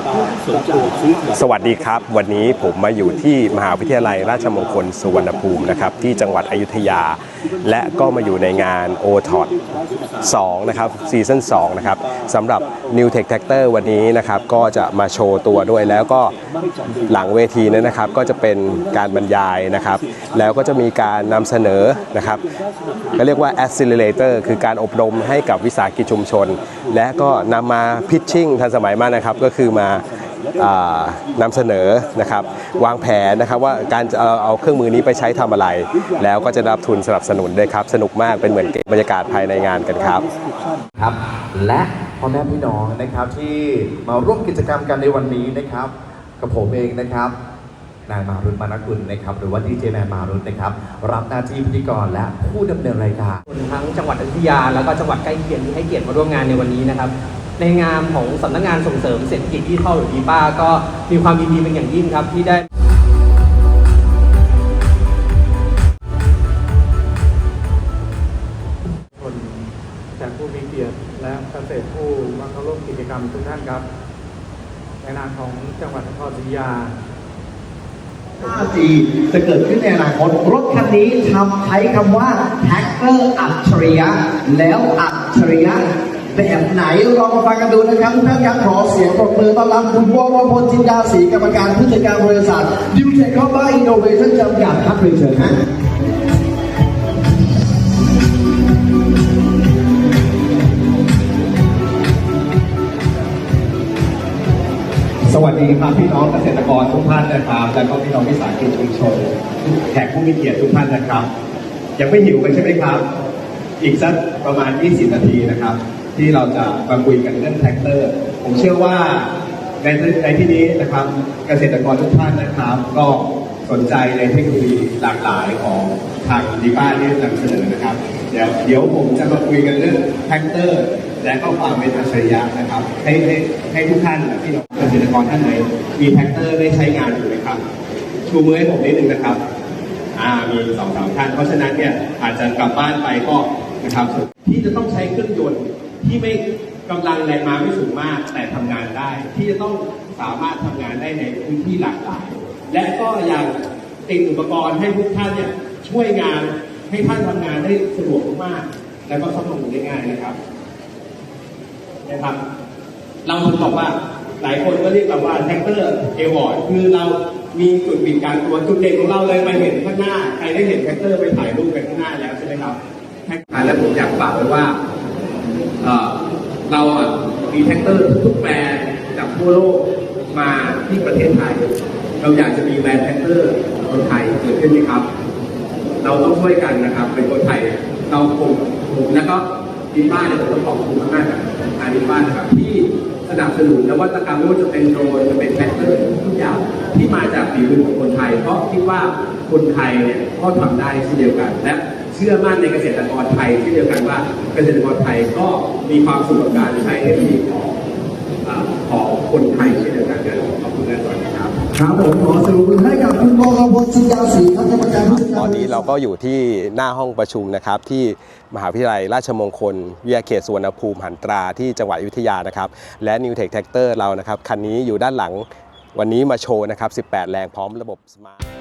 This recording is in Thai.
about สวัสดีครับ วันนี้ผมมาอยู่ที่มหาวิทยาลัยราชมงคลสุวรรณภูมินะครับที่จังหวัดอยุธยา และก็มาอยู่ในงาน o t o t 2นะครับซีซั่น2นะครับสำหรับ New Tech Tractor วันนี้นะครับก็จะมาโชว์ตัวด้วยแล้วก็หลังเวทีนั้นนะครับก็จะเป็นการบรรยายนะครับ แล้วก็จะมีการนำเสนอนะครับก็เรียกว่า Accelerator คือการอบรมให้กับวิสาหกิจชุมชน และก็นำมาพิชชิ่งทันสมัยมากนะครับก็คือมา อ่านำเสนอนะครับวางแผนนะครับว่าการจะเอาเอาเครื่องมือนี้ไปใช้ทำอะไร แล้วก็จะได้รับทุนสนับสนุนด้วยครับ สนุกมากเป็นเหมือนบรรยากาศภายในงานกันครับครับ และพ่อแม่พี่น้องนะครับที่มาร่วมกิจกรรมกันในวันนี้นะครับ กับผมเองนะครับนายมารุตมานกุลนะครับหรือว่าดีเจแมนมารุตนะครับรับหน้าที่พิธีกรและผู้ดำเนินรายการคนทั้งจังหวัดอยุธยาแล้วก็จังหวัดใกล้เคียงที่ให้เกียรติมาร่วมงานในวันนี้นะครับ ในงานของสำนักงานส่งเสริมเศรษฐกิจดิจิทัลหรือดีป้าก็มีความยินดีเป็นอย่างยิ่งครับที่ได้คนจากผู้มีเกียรติและเกษตรผู้มาเข้าร่วมกิจกรรมทุกท่านครับ ในนามของจังหวัดนครศรีอยุธยา 5G จะเกิดขึ้นในอนาคตรถคันนี้ทำใช้คำว่าแท็กเตอร์อัจฉริยะแล้วอัจฉริยะ แบบไหนลองมาฟังกันดูนะครับทุกท่านครับขอเสียงปรบมือต้อนรับคุณวรพลจินดาศรีกรรมการผู้จัดการบริษัทดิวเทคคอมบ้าอินโนเวชั่นจำกัดครับเรียนเชิญฮะสวัสดีครับพี่น้องเกษตรกรทุกท่านนะครับ และก็พี่น้องวิสาหกิจชุมชนแขกผู้มีเกียรติทุกท่านนะครับ ยังไม่หิวกันใช่ไหมครับ อีกสักประมาณ 20 นาทีนะครับ ที่เราจะมาคุยกันเรื่องแท็กเตอร์ ผมเชื่อว่าในในที่นี้นะครับเกษตรกรทุกท่านนะครับ ก็สนใจในเทคโนโลยีหลากหลายของทางดีบ้าที่นำเสนอนะครับ เดี๋ยวเดี๋ยวผมจะมาคุยกันเรื่องแท็กเตอร์ และก็ความเป็นอัจฉริยะนะครับ ให้ให้ให้ทุกท่านที่เราเกษตรกรท่านไหนมีแท็กเตอร์ได้ใช้งานอยู่ไหมครับชูมือให้ผมนิดนึงนะครับอ่ามีสองสามท่านเพราะฉะนั้นเนี่ยอาจจะกลับบ้านไปก็นะครับที่จะต้องใช้เครื่องยนต์ ที่ไม่กำลังแรงมาไม่สูงมาก แต่ทำงานได้ ที่จะต้องสามารถทำงานได้ในพื้นที่หลากหลาย และก็ยังติดอุปกรณ์ให้ทุกท่านเนี่ยช่วยงานให้ท่านทำงานได้สะดวกมากๆและก็ซ่อมบำรุงได้ง่ายนะครับนะครับ เราถึงบอกว่าหลายคนก็เรียกว่าแท็กเตอร์เอวอร์ดคือเรามีจุดบิดการตัวจุดเด่นของเราเลยไปเห็นข้างหน้า ใครได้เห็นแท็กเตอร์ไปถ่ายรูปกันข้างหน้าแล้วใช่ไหมครับแท็กและผมอยากฝากไว้ว่า เราอะมีแท็กเตอร์ทุกแบรนด์จากทั่วโลกมาที่ประเทศไทย เราอยากจะมีแบรนด์แท็กเตอร์คนไทยเกิดขึ้นไหมครับ เราต้องช่วยกันนะครับ เป็นคนไทยเราผมผมแล้วก็ดิบ้านเนี่ยผมต้องขอบคุณมากๆกับทางดิบ้านนครับที่สนับสนุนนวัตกรรมไม่ว่าจะเป็นโดรนจะเป็นแฟกเตอร์ทุกอย่างที่มาจากฝีมือของคนไทย เพราะคิดว่าคนไทยเนี่ยก็ทำได้เช่นเดียวกันและ ชื่อมั่นในเกษตรกรไทยเช่นเดียวกันว่าเกษตรกรไทยก็มีความสุขกับการใช้เทคโนโลยีของอ่าของคนไทยเช่นเดียวกันครับขอบคุณและสวัสดีครับครับผมขอเสียงปรบมือให้กับคุณวรพลจินดาศรีครับกรรมการผู้จัดการตอนนี้เราก็อยู่ที่หน้าห้องประชุมนะครับ ที่มหาวิทยาลัยราชมงคลวิทยาเขตสุวรรณภูมิหันตราที่จังหวัดอยุธยานะครับ และ New Tech Tractor เรานะครับคันนี้อยู่ด้านหลังวันนี้มาโชว์นะครับ 18 แรงพร้อมระบบสมาร์ท